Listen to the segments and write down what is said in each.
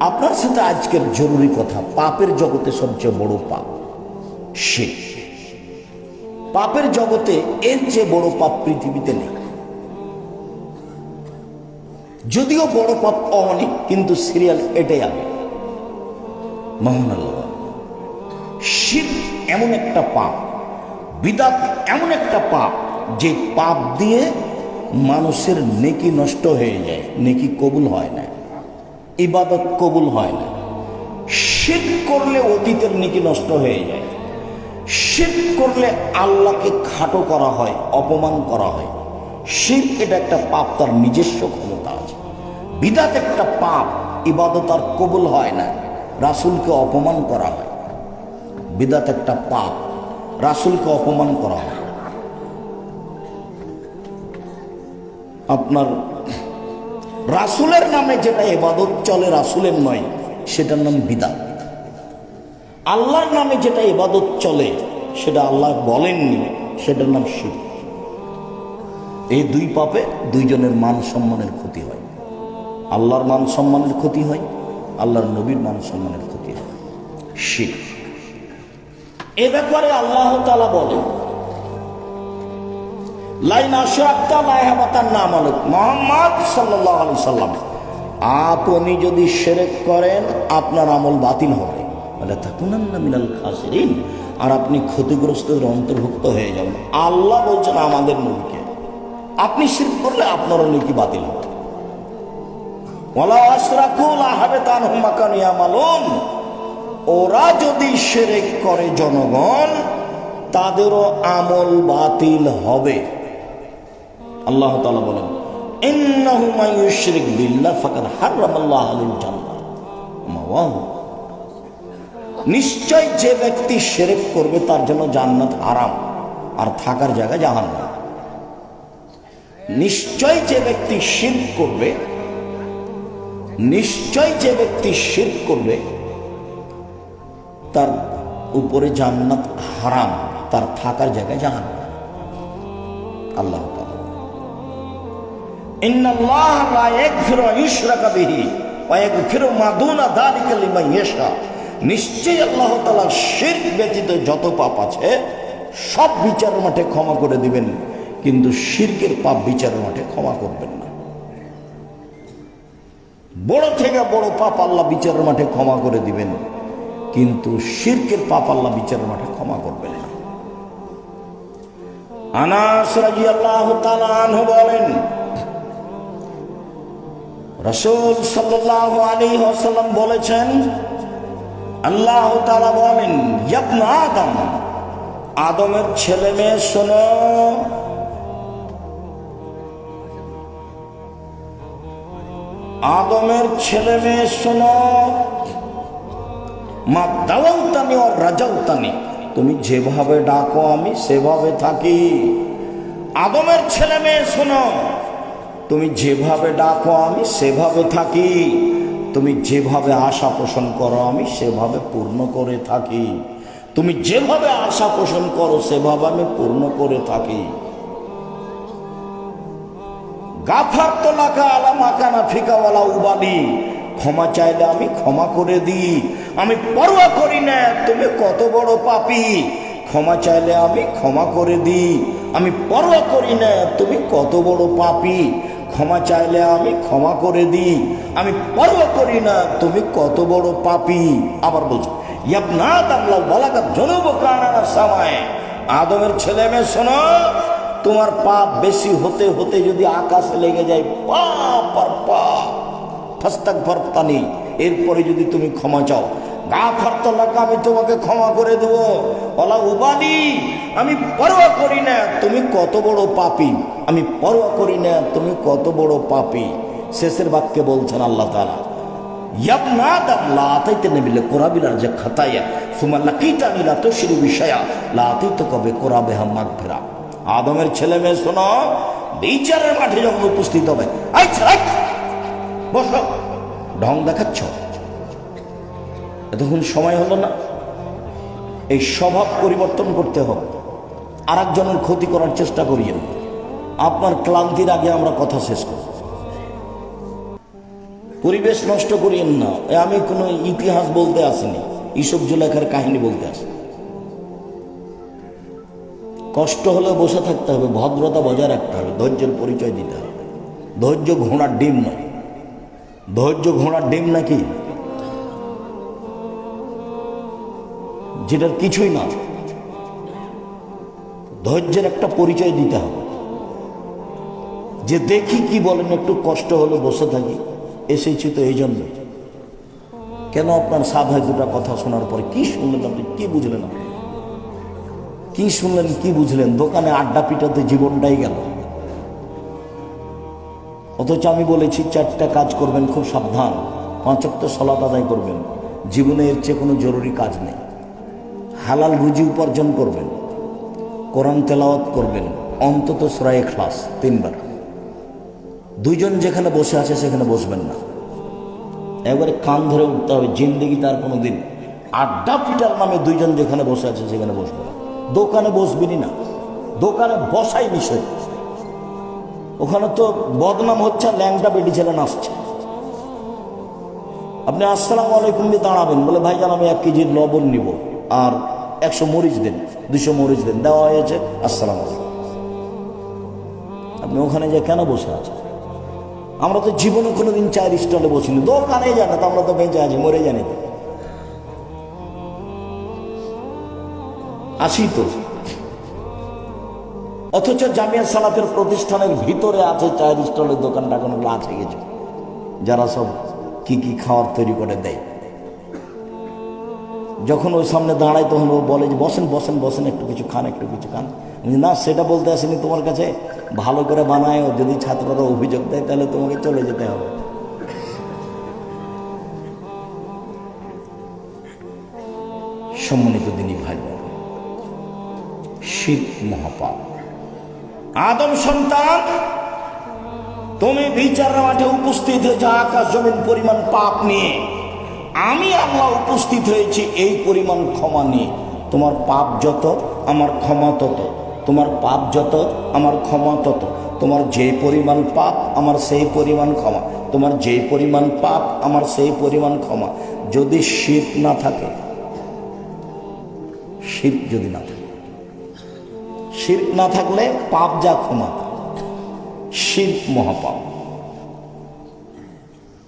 আপনার সাথে আজকের জরুরি কথা, পাপের জগতে সবচেয়ে বড় পাপ সে। পাপের জগতে এর চেয়ে বড় পাপ পৃথিবীতে নেই। যদিও বড় পাপ অনেক, কিন্তু সিরিয়াল এটাই আগে। মহান শিব এমন একটা পাপ, বিদাত এমন একটা পাপ, যে পাপ দিয়ে মানুষের নেকি নষ্ট হয়ে যায়, নেকি কবুল হয় না। ইবাদত কবুল হয় না। শিব করলে অতীতের নেকি নষ্ট হয়ে যায়। শিব করলে আল্লাহকে খাটো করা হয়, অপমান করা হয়। শিব এটা একটা পাপ, তার নিজস্ব ক্ষমতা আছে। বিদাত একটা পাপ, ইবাদত আর কবুল হয় না। রাসুলকে অপমান করা হয়। বিদাত একটা পাপ, রাসুলকে অপমান করা হয়। আপনার রাসুলের নামে যেটা এবাদত চলে, রাসুলের নয়, সেটার নাম বিদাত। আল্লাহর নামে যেটা এবাদত চলে, সেটা আল্লাহ বলেননি, সেটার নাম শিব এই দুই পাপে দুইজনের মান সম্মানের ক্ষতি হয়। আল্লাহর মান সম্মানের ক্ষতি হয়, আল্লাহর নবীর মান সম্মানের ক্ষতি হয়। শিব এ ব্যাপারে আল্লাহ তালা বলেন আপনি যদি সেরেক করেন, আপনার আমল বাতিল হবে। খাসিরিন। আর আপনি ক্ষতিগ্রস্তদের অন্তর্ভুক্ত হয়ে যাবেন। আল্লাহ বলছেন আমাদের নবীকে, আপনি শির করলে আপনারও নাকি বাতিল হবে। ওলা আশরাকুল আহাবে তান হুমাকান ইয়ামালুন। ওরা যদি সেরেক করে জনগণ, তাদেরও আমল বাতিল হবে আল্লাহ তাআলা বলেন ইন্নাহু মান ইউশরিক বিল্লাহ ফাকাদ হারামাল্লাহু আলাইহিল জান্নাহ। মাওয়াহু। নিশ্চয় যে ব্যক্তি সেরেক করবে, তার জন্য জান্নাত হারাম, আর থাকার জায়গা জাহান্নাম। নিশ্চয় যে ব্যক্তি শিরক করবে, নিশ্চয় যে ব্যক্তি শিরক করবে, তার উপরে জান্নাত হারাম, তার থাকার জায়গায় জাহান্নাম। আল্লাহ নিশ্চয়ই আল্লাহ তালা শিরক ব্যতীত যত পাপ আছে সব বিচারের মাঠে ক্ষমা করে দিবেন, কিন্তু শিরকের পাপ বিচারের মাঠে ক্ষমা করবেন না। বড় থেকে বড় পাপ আল্লাহ বিচারের মাঠে ক্ষমা করে দিবেন, কিন্তু শিরকের পাপ আল্লাহ বিচারের মাঠে ক্ষমা করবেন না। আনাস তাআলা আনহু বলেন রসুল সাল্লাহ আলী ওসাল্লাম বলেছেন, আল্লাহ তালা বলেন, ইয়াবনা আদম। আদমের ছেলে মেয়ে শোনো। আদমের ছেলে মেয়ে শোনো। মা দাওয়ালতানি ও রাজালতানি তুমি যেভাবে ডাকো, আমি সেভাবে থাকি। আদমের ছেলে মেয়ে শোনো। তুমি যেভাবে ডাকো, আমি সেভাবে থাকি। তুমি যেভাবে আশা পোষণ করো, আমি সেভাবে পূর্ণ করে থাকি। তুমি যেভাবে আশা পোষণ করো, সেভাবে আমি পূর্ণ করে থাকি। গাফার তো লাখা আলা মাকানা ফিকাওয়ালা উবালি। ক্ষমা চাইলে আমি ক্ষমা করে দিই। আমি পরোয়া করি না, তুমি কত বড় পাপি। ক্ষমা চাইলে আমি ক্ষমা করে দিই। আমি পরোয়া করি না, তুমি কত বড় পাপি। ক্ষমা চাইলে আমি ক্ষমা করে দিই। আমি পরোয়া করি না, তুমি কত বড় পাপি। আবার বলছো ইয়াবনা দামলা বলাকা জনব সামায় আদমের ছেলে মেয়ে, শোনো, তোমার পাপ বেশি হতে হতে যদি আকাশে লেগে যায়, পাপ পাপ। ফাস্তাক ভরতানি এরপরে যদি তুমি ক্ষমা চাও। আমি তোমাকে ক্ষমা করে দেব। বলা উবালি আমি পরোয়া করি না, তুমি কত বড় পাপি। আমি পরোয়া করি না, তুমি কত বড় পাপি। শেষের বাক্যে বলছেন আল্লাহ তালা ছেলে মেয়ে মাঠে যখন উপস্থিত হবে বসো, ঢং দেখাচ্ছ। এতক্ষণ সময় হলো না। এই স্বভাব পরিবর্তন করতে হবে। আর একজনের ক্ষতি করার চেষ্টা করিয়েন আপনার ক্লান্তির আগে আমরা কথা শেষ করব পরিবেশ নষ্ট করিয়েন না। আমি কোনো ইতিহাস বলতে আসিনি, ইসব জুলেখার কাহিনী বলতে আসি কষ্ট হলে বসে থাকতে হবে, ভদ্রতা বজায় রাখতে হবে, ধৈর্যের পরিচয় দিতে হবে। ধৈর্য ঘোড়ার ডিম নয়। ধৈর্য ঘোড়ার ডিম নাকি? যেটার কিছুই না ধৈর্যের একটা পরিচয় দিতে হবে। যে দেখি কি বলেন, একটু কষ্ট হলে, বসে থাকি, এসেছি তো এই জন্য কেন আপনার সাধায় দুটা কথা শোনার পরে কি শুনলেন আপনি, কি বুঝলেন আপনি? কি শুনলেন, কি বুঝলেন? দোকানে আড্ডা পিটাতে জীবনটাই গেল। অথচ আমি বলেছি, চারটা কাজ করবেন, খুব সাবধান। পাঁচক্ত সলাত আদায় করবেন। জীবনে এর চেয়ে কোনো জরুরি কাজ নেই। হালাল রুজি উপার্জন করবেন। কোরআন তেলাওয়াত করবেন। অন্তত সরাই ক্লাস তিনবার। দুইজন যেখানে বসে আছে সেখানে বসবেন না। একবারে কান ধরে উঠতে হবে, জিন্দিগি তার কোনো দিন আড্ডা পিটার নামে দুইজন যেখানে বসে আছে সেখানে বসবে না। দোকানে বসবেনই না। দোকানে বসাই বিষয় ওখানে তো বদনাম হচ্ছে ল্যাংটা বেটি ছেলে নাচছে। আপনি আসসালামু আলাইকুম দিয়ে দাঁড়াবেন, বলে, ভাইজান, আমি এক কেজির লবণ নিব। আর একশো মরিচ দেন দুশো মরিচ দেন, দেওয়া হয়েছে, আসসালাম আপনি ওখানে যে কেন বসে আছেন? আমরা তো জীবনে কোনোদিন চায়ের স্টলে বসিনি। দোকানে জানে তো আমরা তো বেঁচে আছি, মরে জানি আসি তো। অথচ জামিয়া সালাতের প্রতিষ্ঠানের ভিতরে আছে চায়ের স্টলের দোকান টাকানগুলো আছে গেছে যারা সব কি কি খাওয়ার তৈরি করে দেয়। যখন ওই সামনে দাঁড়ায় তখন ও বলে যে বসেন বসেন বসেন একটু কিছু খান একটু কিছু খান। না সেটা বলতে আসেনি তোমার কাছে। ভালো করে বানায় ও যদি ছাত্ররা অভিযোগ দেয় তাহলে তোমাকে চলে যেতে হবে। সম্মানিত দিনী ভাই বোন, শীত মহাপাপ আদম সন্তান তুমি বিচার মাঠে উপস্থিত হয়েছে আকাশ জমিন পরিমাণ পাপ নিয়ে। আমি আল্লাহ উপস্থিত হয়েছি, এই পরিমাণ ক্ষমা নিয়ে। তোমার পাপ যত, আমার ক্ষমা তত। তোমার পাপ যত, আমার ক্ষমা তত। তোমার যে পরিমাণ পাপ, আমার সেই পরিমাণ ক্ষমা। তোমার যে পরিমাণ পাপ, আমার সেই পরিমাণ ক্ষমা। যদি শীত না থাকে শীত যদি না থাকে। শির না থাকলে পাপ যা ক্ষমা, শির মহাপাপ।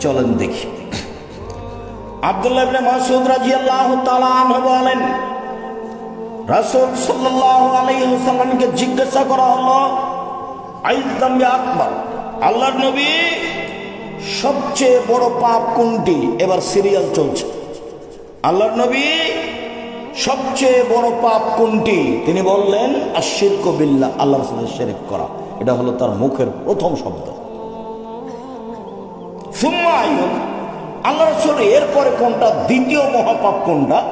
চলেন দেখি। আব্দুল্লাহ ইবনে মাসউদ রাদিয়াল্লাহু তাআলা আনহু বলেন, রাসূল সাল্লাল্লাহু আলাইহি ওয়াসাল্লামকে জিজ্ঞাসা করা হলো, আইদাম আকবার, আল্লাহর নবী সবচেয়ে বড় পাপ কোনটি? এবার সিরিয়াল চলছে। আল্লাহর নবী সবচেয়ে বড় পাপ কোনটি? তিনি বললেন আশির কবিল্লা আল্লাহর সাথে শেরেক করা। এটা হলো তার মুখের প্রথম শব্দ। আল্লাহ রসুল এরপরে কোনটা? দ্বিতীয় মহাপাপ কোনটা?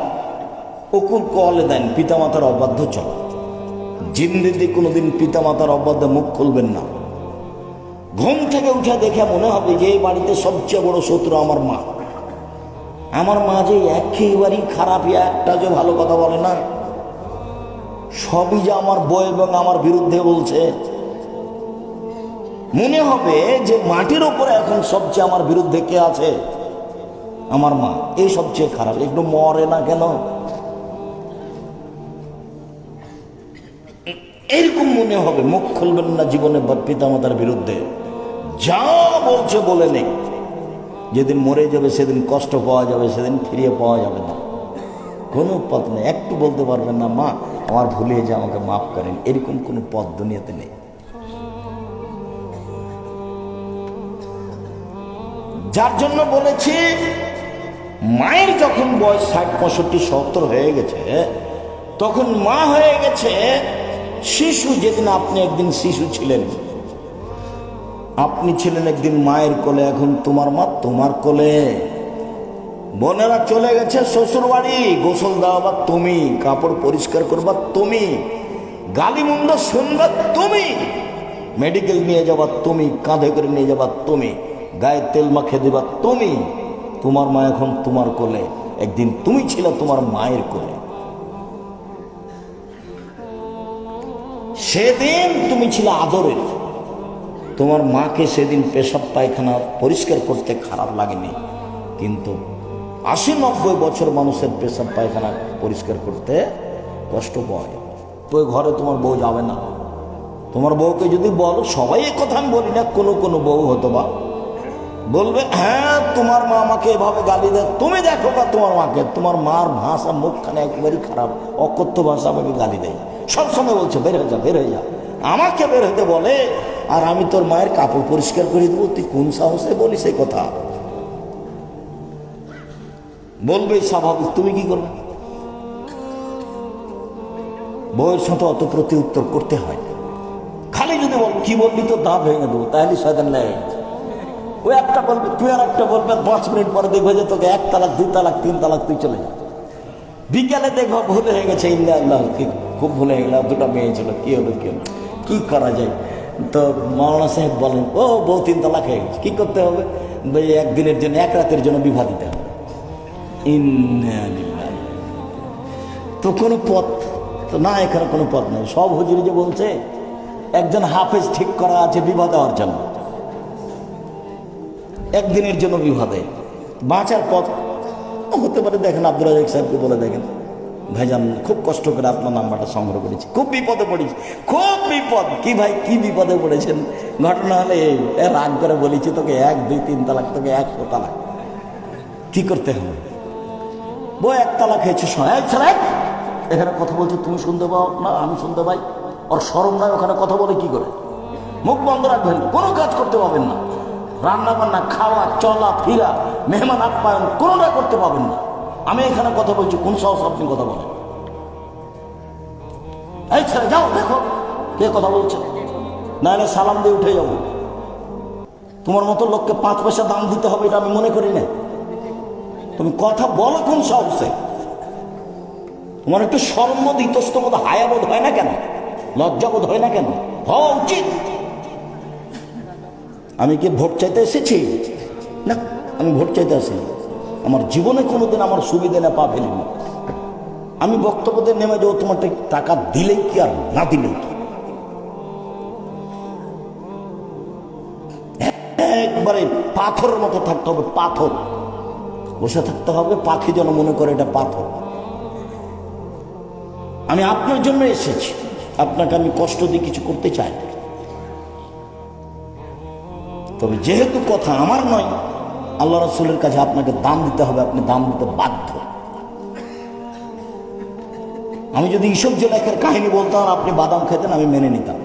অকুল কলে দেন, পিতামাতার অবাধ্য চলা। জিন্দিতে কোনোদিন পিতামাতার অবাধ্য মুখ খুলবেন না। ঘুম থেকে উঠে দেখে মনে হবে যে এই বাড়িতে সবচেয়ে বড় শত্রু আমার মা। আমার মা যে একেবারেই খারাপ, একটা যে ভালো কথা বলে না। সবই যে আমার বই এবং আমার বিরুদ্ধে বলছে। মনে হবে যে মাটির ওপরে এখন সবচেয়ে আমার বিরুদ্ধে কে আছে? আমার মা। এই সবচেয়ে খারাপ। একটু মরে না কেন? এরকম মনে হবে, মুখ খুলবেন না জীবনে বা পিতামাতার বিরুদ্ধে। যা বলছে বলে নেই। যেদিন মরে যাবে, সেদিন কষ্ট পাওয়া যাবে, সেদিন ফিরিয়ে পাওয়া যাবে না। কোনো পথ নেই। একটু বলতে পারবেন না, মা, আমার ভুলে যে আমাকে মাফ করেন। এরকম কোনো পথ দুনিয়াতে নেই। যার জন্য বলেছি, মায়ের যখন বয়স ষাট, পঁয়ষট্টি, সত্তর হয়ে গেছে, তখন মা হয়ে গেছে, শিশু যেদিন আপনি একদিন শিশু ছিলেন, আপনি ছিলেন একদিন মায়ের কোলে, এখন তোমার মা তোমার কোলে। বোনেরা চলে গেছে শ্বশুর বাড়ি গোসল দেওয়া তুমি, কাপড় পরিষ্কার করবা তুমি গালিমন্দ শুনবা তুমি, মেডিকেল নিয়ে যাবা তুমি, কাঁধে করে নিয়ে যাবা তুমি। গায়ে তেল মাখিয়ে দেবা, তুমি, তোমার মা এখন তোমার কোলে। একদিন তুমি ছিল তোমার মায়ের কোলে। সেদিন তুমি ছিল আদরের। তোমার মাকে সেদিন পেশাব পায়খানা পরিষ্কার করতে খারাপ লাগেনি। কিন্তু আশি নব্বই বছর মানুষের পেশাব পায়খানা পরিষ্কার করতে কষ্ট পায়। তো ঘরে তোমার বউ যাবে না। তোমার বউকে যদি বলো, সবাই কথা আমি বলি না, কোনো কোনো বউ হতো বা বলবে হ্যাঁ তোমার মা আমাকে এভাবে গালি দেয়। তুমি দেখো বা তোমার মাকে। তোমার মার ভাষা মুখখানে একেবারেই খারাপ। অকথ্য ভাষা আমাকে গালি দেয়। সবসময় বলছে, বের হয়ে যা, বের হয়ে যা। আমাকে বের হতে বলে, আর আমি তোর মায়ের কাপড় পরিষ্কার করে দেবো। তুই কোন সাহসে বলিস এই কথা? বলবে, স্বাভাবিক। তুমি কি করবে? বউয়ের সাথে অত প্রতি উত্তর করতে হয় খালি যদি বল, কি বলবি তো দাঁত ভেঙে দেবো। তাহলে শয়তান লেগে ওই একটা বলবে, তুই আর একটা বলবে পাঁচ মিনিট পরে দেখবে যে তোকে এক তালাক, দুই তালাক, তিন তালাক, তুই চলে যা। বিকালে দেখব ভুলে হয়ে গেছে ইন্দা আল্লাহ, কি খুব ভুলে হয়ে গেল দুটা মেয়ে ছিল, কি হলো কি হলো কি করা যায়? তো মৌলানা সাহেব বলেন, ও বউ, তিন তালাক হয়ে গেছে, কি করতে হবে? একদিনের জন্য, এক রাতের জন্য বিবাহ দিতে হবে। তো কোনো পথ, তো না, এখানে কোনো পথ নেই। সব হুজুরি যে বলছে, একজন হাফেজ ঠিক করা আছে বিবাহ দেওয়ার জন্য। একদিনের জন্য বিবাদে বাঁচার পথ হতে পারে, দেখেন আব্দুল রাজাক সাহেবকে বলে দেখেন। ভাইজান, খুব কষ্ট করে আপনার নাম্বারটা সংগ্রহ করেছি। খুব বিপদে পড়েছি, খুব বিপদ। কি ভাই, কি বিপদে পড়েছেন? ঘটনা হলে রাগ করে বলেছি, তোকে এক, দুই, তিন তালাক, তোকে একশো তালাক। কি করতে হবে? বউ, এক তালাক খেয়েছে এক এখানে কথা বলছে, তুমি শুনতে পাও না, আমি শুনতে পাই। ওর সরম নয় ওখানে কথা বলে কি করে? মুখ বন্ধ রাখবেন কোনো কাজ করতে পারবেন না। রান্না বান্না খাওয়া, চলা, ফিরা, মেহমান আপ্যায়ন কোনোটা করতে পাবেন না। আমি এখানে কথা বলছি, কোন সাহস আপনি কথা বলেন? এই ছেলে, যাও, দেখো, কে কথা বলছে। না হলে সালাম দিয়ে উঠে যাব। তোমার মতো লোককে পাঁচ পয়সা দাম দিতে হবে, এটা আমি মনে করি না। তুমি কথা বলো কোন সাহসে? তোমার একটু সর্ববোধ ইতস্তবোধ হায়াবোধ হয় না কেন? লজ্জাবোধ হয় না কেন? হওয়া উচিত। আমি কি ভোট চাইতে এসেছি? না, আমি ভোট চাইতে আসিনি। আমার জীবনে কোনোদিন আমার সুবিধা না পা ফেলিনি। আমি বক্তব্য দিয়ে নেমে যাব তোমার টাকা দিলেই কি আর না দিলেই কি? একবারে পাথরের মতো থাকতে হবে, পাথর। বসে থাকতে হবে, পাখি যেন মনে করে এটা পাথর। আমি আপনার জন্য এসেছি। আপনাকে আমি কষ্ট দিয়ে কিছু করতে চাই না। তবে যেহেতু কথা আমার নয়, আল্লাহ রসুলের কাছে আপনাকে দাম দিতে হবে, আপনি দাম দিতে বাধ্য। আমি যদি ইসব জলেখার কাহিনী বলতাম আপনি বাদাম খেতেন, আমি মেনে নিতাম।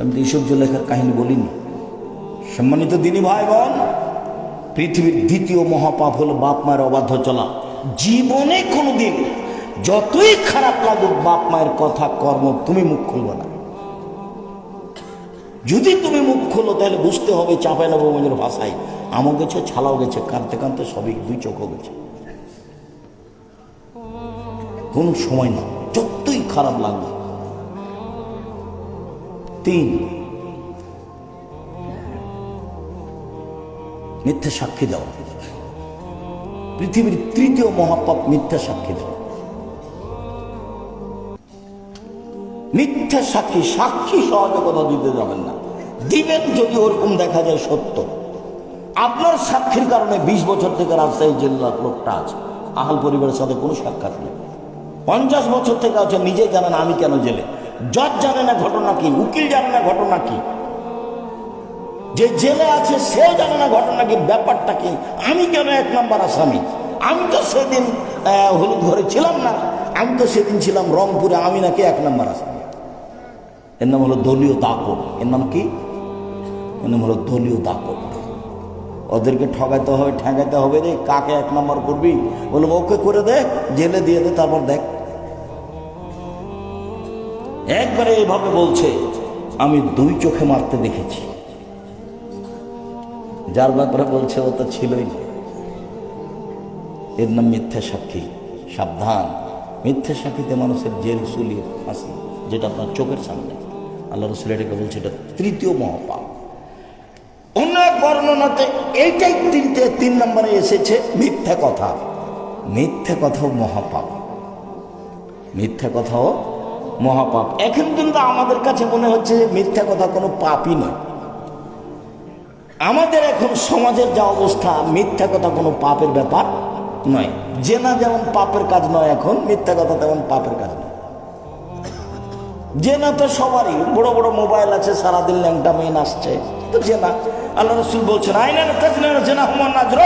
আমি তো ইসব জলেখার কাহিনী বলিনি। সম্মানিত দিনী ভাই বোন পৃথিবীর দ্বিতীয় মহাপাপ হলো বাপ মায়ের অবাধ্য চলা। জীবনে কোনোদিন যতই খারাপ লাগুক, বাপ মায়ের কথা, কর্ম তুমি মুখ খুলবে না। যদি তুমি মুখ খোলো, তাহলে বুঝতে হবে চাপাই নেব মনের ভাষায়। আমও গেছে, ছালাও গেছে, কাঁদতে কাঁদতে সবই দুই চোখও গেছে। কোন সময় না, যতই খারাপ লাগবে তিন, মিথ্যা সাক্ষী দেওয়া। পৃথিবীর তৃতীয় মহাপাপ মিথ্যা সাক্ষী দেওয়া। মিথ্যা সাক্ষী সাক্ষী সহজে কথা দিতে যাবেন না। দিবেন যদি ওরকম দেখা যায় সত্য। আপনার সাক্ষীর কারণে বিশ বছর থেকে রাজশাহী জেলার লোকটা আছে। আহাল পরিবারের সাথে কোনো সাক্ষাৎ নেই। পঞ্চাশ বছর থেকে আছে, নিজে জানেন আমি কেন জেলে। জজ জানে না ঘটনা কি, উকিল জানে না ঘটনা কি। যে জেলে আছে সেও জানে না ঘটনা কি, ব্যাপারটা কি। আমি কেন এক নম্বর আসামি? আমি তো সেদিন হলুদ ঘরে ছিলাম না। আমি তো সেদিন ছিলাম রংপুরে, আমি নাকি এক নম্বর আসামি। এর নাম হলো দলীয় দাপট এর নাম কি? এর নাম হলো দলীয় দাপট ওদেরকে ঠগাইতে হবে ঠেকাইতে হবে রে। কাকে এক নম্বর করবি? বলে ওকে করে দে, জেলে দিয়ে দে, তারপর দেখ। একবারে এইভাবে বলছে, আমি দুই চোখে মারতে দেখেছি। যার ব্যাপারে বলছে, ও তো ছিলই এর নাম মিথ্যা সাক্ষী। সাবধান। মিথ্যা সাক্ষীতে মানুষের জেল সুলিয়ে ফাঁসি, যেটা আপনার চোখের সামনে। আল্লাহ রসুল এটাকে বলছে, এটা তৃতীয় মহাপাপ। অন্য এক বর্ণনাতে এইটাই তিনটে তিন নম্বরে এসেছে, মিথ্যা কথা। মিথ্যা কথাও মহাপাপ। মিথ্যা কথাও মহাপাপ। এখন কিন্তু আমাদের কাছে মনে হচ্ছে যে মিথ্যা কথা কোনো পাপই নয়। আমাদের এখন সমাজের যা অবস্থা, মিথ্যা কথা কোনো পাপের ব্যাপার নয়। জেনা যেমন পাপের কাজ নয় এখন, মিথ্যা কথা তেমন পাপের কাজ নয়। জেনা তো সবারই। বড় বড় মোবাইল আছে, সারাদিন ল্যাংটা মেয়ে আসছে। তো জেনা। আল্লাহ রসুল বলছেন, আইনা জেনা হুমান নাজর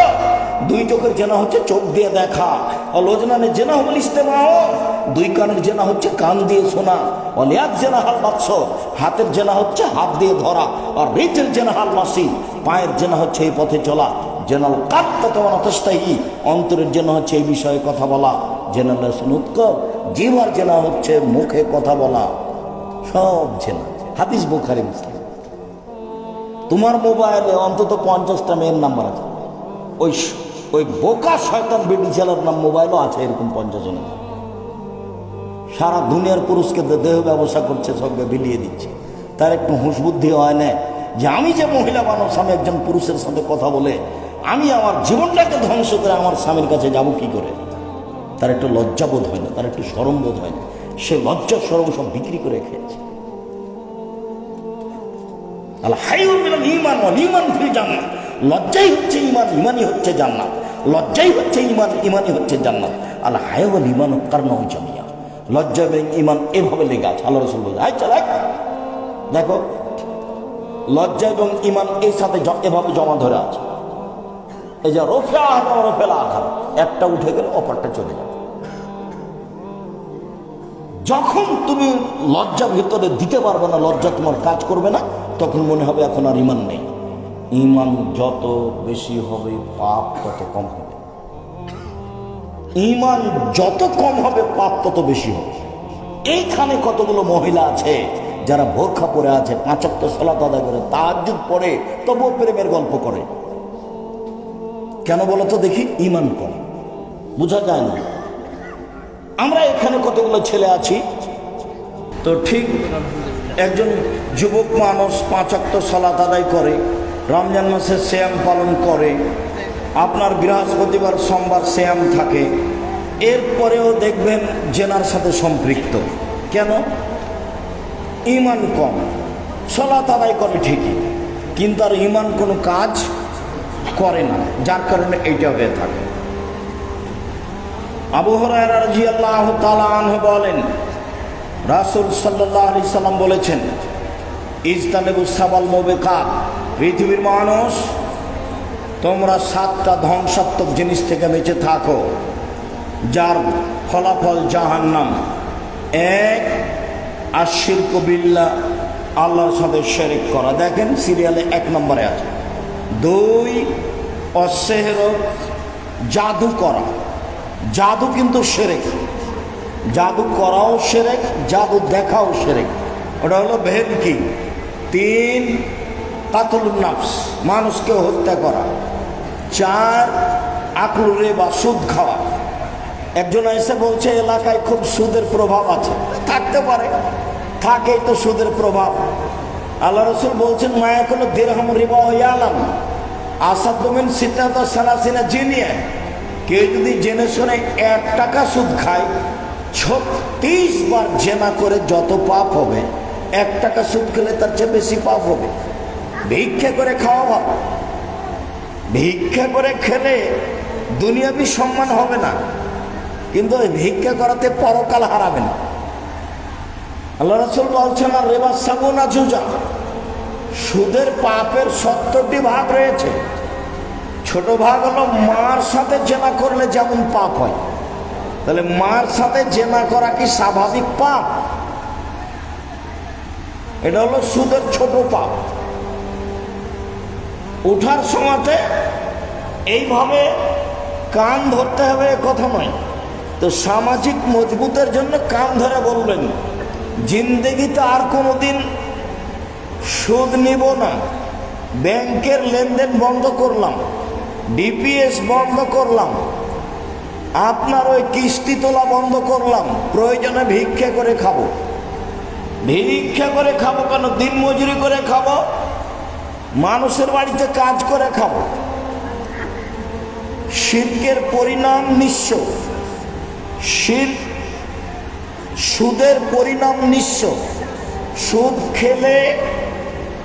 দুই চোখের জেনা হচ্ছে চোখ দিয়ে দেখা। অলোজনানের জেনা হল ইস্তেমাও দুই কানের জেনা হচ্ছে কান দিয়ে শোনা। অলিয়াদ জেনা হাল বাৎস হাতের জেনা হচ্ছে হাত দিয়ে ধরা। আর রিচের জেনা হাল মাসি। পায়ের জেনা হচ্ছে এই পথে চলা। জেনাল কাত্তা তোমার অতস্থায়ী। অন্তরের জন্য হচ্ছে এই বিষয়ে কথা বলা। জেনাল উৎকর জিমার জেনা হচ্ছে মুখে কথা বলা। সব জেনা হাদিস বুখারি, মুসলিম। তোমার মোবাইলে অন্তত পঞ্চাশটা মেয়ের নাম্বার আছে। ওই ওই বোকা শয়তান বেটি ছেলের নাম মোবাইলও আছে এরকম পঞ্চাশ জনের। সারা দুনিয়ার পুরুষকে দেহ ব্যবসা করছে সবকে বিলিয়ে দিচ্ছে। তার একটু হুঁশ বুদ্ধি হয় না যে আমি যে মহিলা মানুষ, আমি একজন পুরুষের সাথে কথা বলে আমি আমার জীবনটাকে ধ্বংস করে আমার স্বামীর কাছে যাব কি করে? তার একটু লজ্জাবোধ হয় না, তার একটু সরম বোধ হয় না। সে লজ্জা সরম সব বিক্রি করে খেয়েছে। লজ্জাই হচ্ছে ঈমান, ঈমানই হচ্ছে জান্নাত। লজ্জাই হচ্ছে ঈমান, ঈমানই হচ্ছে জান্নাত। আল হাইউল ঈমান কারনাউ জামিয়া। লজ্জা এবং ঈমান এভাবে লেগে আছে। আল্লাহ রাসূল বলে আই চালাই দেখো, লজ্জা এবং ঈমান এর সাথে এভাবে জমা ধরে আছে। এই যে রফে আহার রফেলা আঘাত একটা উঠে গেলে অপরটা চলে যাবে। যখন তুমি লজ্জা ভিতরে দিতে পারবে না, লজ্জা তোমার কাজ করবে না, তখন মনে হবে এখন আর ইমান নেই। ইমান যত বেশি হবে, পাপ তত কম হবে। ইমান যত কম হবে, পাপ তত বেশি হবে। এইখানে কতগুলো মহিলা আছে, যারা বোরখা পরে আছে পাঁচাত্ত সলাত আদায় করে তাহাজুদ পড়ে, তবুও প্রেমের গল্প করে। কেন বলো তো দেখি, ইমান কম। বোঝা যায় না। আমরা এখানে কতগুলো ছেলে আছি? তো ঠিক একজন যুবক মানুষ পাঁচাত্ত সালাত আদায় করে, রমজান মাসে শ্যাম পালন করে, আপনার বৃহস্পতিবার সোমবার শ্যাম থাকে, এরপরেও দেখবেন জেনার সাথে সম্পৃক্ত। কেন? ইমান কম, সলাত আদায় করে ঠিকই, কিন্তু আর ইমান কোনো কাজ করে না, যার কারণে এইটা হয়ে থাকে। আবু হরায়রা রাদিয়াল্লাহু তাআলা আনহু বলেন, রাসূল সাল্লাল্লাহু আলাইহি সাল্লাম বলেছেন, ইজতানেবু সাবাল মুবিকাত পৃথিবীর মানুষ, তোমরা সাতটা ধ্বংসাত্মক জিনিস থেকে বেঁচে থাকো, যার ফলাফল জাহান্নাম। এক আশির কবিল্লা আল্লাহর সাথে শেরেক করা। দেখেন সিরিয়ালে এক নম্বরে আছে। দুই অসেহর জাদু করা। জাদু কিন্তু সেরেক। জাদু করাও সেরেক, জাদু দেখাও সেরেক। ওটা হলো ভেদকি তিন কাতল নাফস, মানুষকে হত্যা করা। চার আকলুরে বা সুদ খাওয়া। একজন এসে বলছে, এলাকায় খুব সুদের প্রভাব আছে। থাকতে পারে, থাকেই তো সুদের প্রভাব। আল্লাহ রসুল বলছেন মায়া কোনো দেড়হাম রিবা হইয়া আলাম আসাদমিন সিদ্ধান্ত সানাসিনা জিনিয়ে কেউ যদি জেনে শুনে এক টাকা সুদ খায় ছত্রিশ বার জেনা করে যত পাপ হবে, এক টাকা সুদ খেলে তার চেয়ে বেশি পাপ হবে। ভিক্ষা করে খাওয়া ভালো। ভিক্ষা করে খেলে দুনিয়াবি সম্মান হবে না। কিন্তু ওই ভিক্ষা করাতে পরকাল হারাবে না। আল্লাহ রসুল বলছেন, আর রেবা সাগুনা জুজা। সুদের পাপের সত্তরটি ভাগ রয়েছে। ছোট ভাগ হলো মার সাথে জেনা করলে যেমন পাপ হয়। তাহলে মার সাথে জেনা করা কি স্বাভাবিক পাপ? এটা হলো সুদের ছোট পাপ। উঠার সময়তে এইভাবে কান ধরতে হবে কথা নয়। তো সামাজিক মজবুতের জন্য কান ধরে বলবেন, জিন্দেগিতে আর কোনো দিন সুদ নিব না। ব্যাংকের লেনদেন বন্ধ করলাম। ডিপিএস বন্ধ করলাম। আপনার ওই কিস্তি তোলা বন্ধ করলাম। প্রয়োজনে ভিক্ষা করে খাব। ভিক্ষা করে খাব কেন? দিন মজুরি করে খাব। মানুষের বাড়িতে কাজ করে খাব। শিল্পের পরিণাম নিঃস্ব। শিল্প, সুদের পরিণাম নিঃস্ব। সুদ খেলে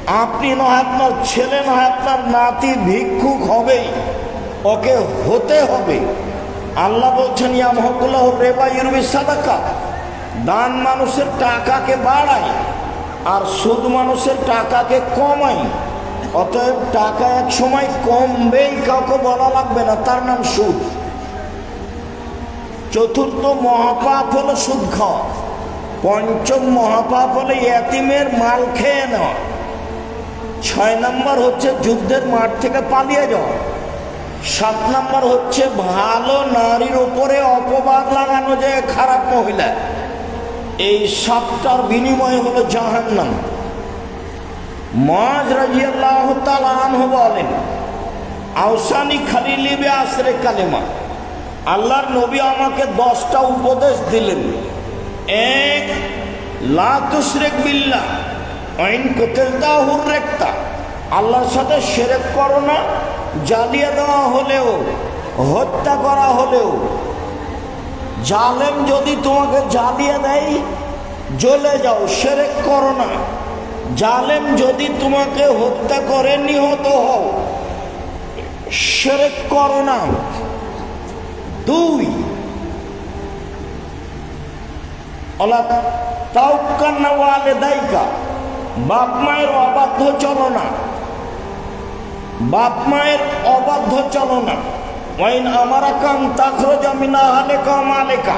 আপনি নয়, আপনার ছেলে নয়, আপনার নাতি ভিক্ষুক হবেই। ওকে হতে হবে। আল্লাহ বলছেন ইয়ামহকুল্লাহ রেবা ইউরবি সাদাকা। দান মানুষের টাকাকে বাড়ায় আর সুদ মানুষের টাকাকে কমায় অতএব টাকা এক সময় কমবেই, কাউকে বলা লাগবে না। তার নাম সুদ। চতুর্থ মহাপাপ হলো সুদ খাওয়া। পঞ্চম মহাপাপ হলো এতিমের মাল খেয়ে নেওয়া। ছয় নম্বর হচ্ছে যুদ্ধের মাঠ থেকে পালিয়ে যাওয়া। সাত নম্বর হচ্ছে ভালো নারীর ওপরে অপবাদ লাগানো যায় খারাপ মহিলা। এই সাতটার বিনিময় হলো জাহান্নাম। মাজ রাজিয়াল্লাহ তালানহ বলেন, আউসানি খালিলিবে আশ্রে কালেমা। আল্লাহর নবী আমাকে দশটা উপদেশ দিলেন। এক লাতুশরেক বিল্লা আইন কোতেলতা হুররেকতা আল্লাহর সাথে সেরেক করো না, জ্বালিয়ে দেওয়া হলেও, হত্যা করা হলেও। জালেম যদি তোমাকে জ্বালিয়ে দেয়, জ্বলে যাও, সেরেক করো না। জালেম যদি তোমাকে হত্যা করে, নিহত হও, সেরেক করো না। দুই অলা তাওকান্না ওয়ালে দায়িকা বাপ মায়ের অবাধ্য চলনা বাপ মায়ের অবাধ্য চলনা ওয়াইন আমারা কাম তাখরজ মিনা হালেকা মালেকা।